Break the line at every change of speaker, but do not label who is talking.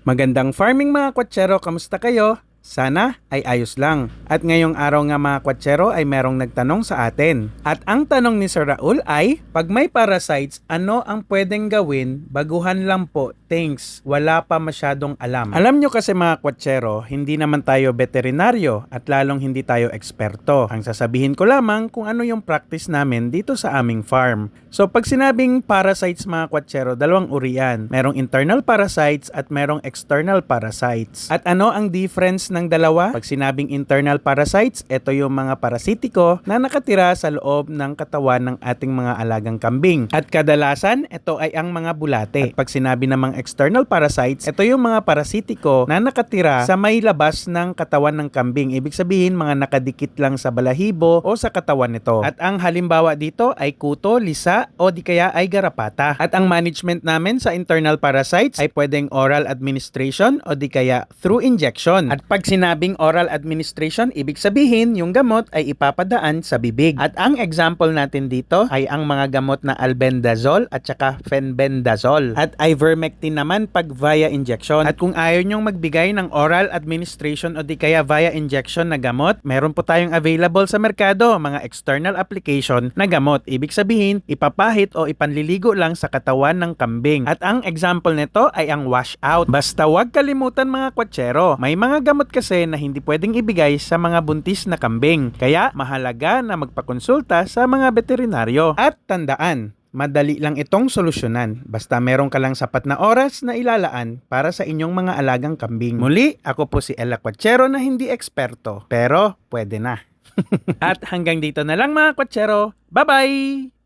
Magandang farming mga kwatsero, kamusta kayo? Sana ay ayos lang. At ngayong araw nga mga kwatsero ay merong nagtanong sa atin. At ang tanong ni Sir Raul ay, pag may parasites, ano ang pwedeng gawin? Baguhan lang po, thanks. Wala pa masyadong alam. Alam nyo kasi mga kwatsero, hindi naman tayo veterinaryo at lalong hindi tayo eksperto. Ang sasabihin ko lamang kung ano yung practice namin dito sa aming farm. So pag sinabing parasites mga kwatsero, dalawang uri yan. Merong internal parasites at merong external parasites. At ano ang difference ng dalawa? Pag sinabing internal parasites, ito yung mga parasitiko na nakatira sa loob ng katawan ng ating mga alagang kambing. At kadalasan, ito ay ang mga bulate. At pag sinabi namang external parasites, ito yung mga parasitiko na nakatira sa may labas ng katawan ng kambing. Ibig sabihin, mga nakadikit lang sa balahibo o sa katawan nito. At ang halimbawa dito ay kuto, lisa o di kaya ay garapata. At ang management namin sa internal parasites ay pwedeng oral administration o di kaya through injection. At pag sinabing oral administration, ibig sabihin yung gamot ay ipapadaan sa bibig. At ang example natin dito ay ang mga gamot na albendazole at saka fenbendazole. At ivermectin naman pag via injection. At kung ayaw nyong magbigay ng oral administration o di kaya via injection na gamot, meron po tayong available sa merkado, mga external application na gamot. Ibig sabihin, ipapahit o ipanliligo lang sa katawan ng kambing. At ang example nito ay ang wash out. Basta wag kalimutan mga kwatsero, may mga gamot kasi na hindi pwedeng ibigay sa mga buntis na kambing. Kaya mahalaga na magpakonsulta sa mga veterinaryo. At tandaan, Madali lang itong solusyonan. Basta meron ka lang sapat na oras na ilalaan para sa inyong mga alagang kambing. Muli, ako po si Ella Quachero na hindi eksperto. Pero, pwede na. At hanggang dito na lang mga kwatsero. Bye-bye!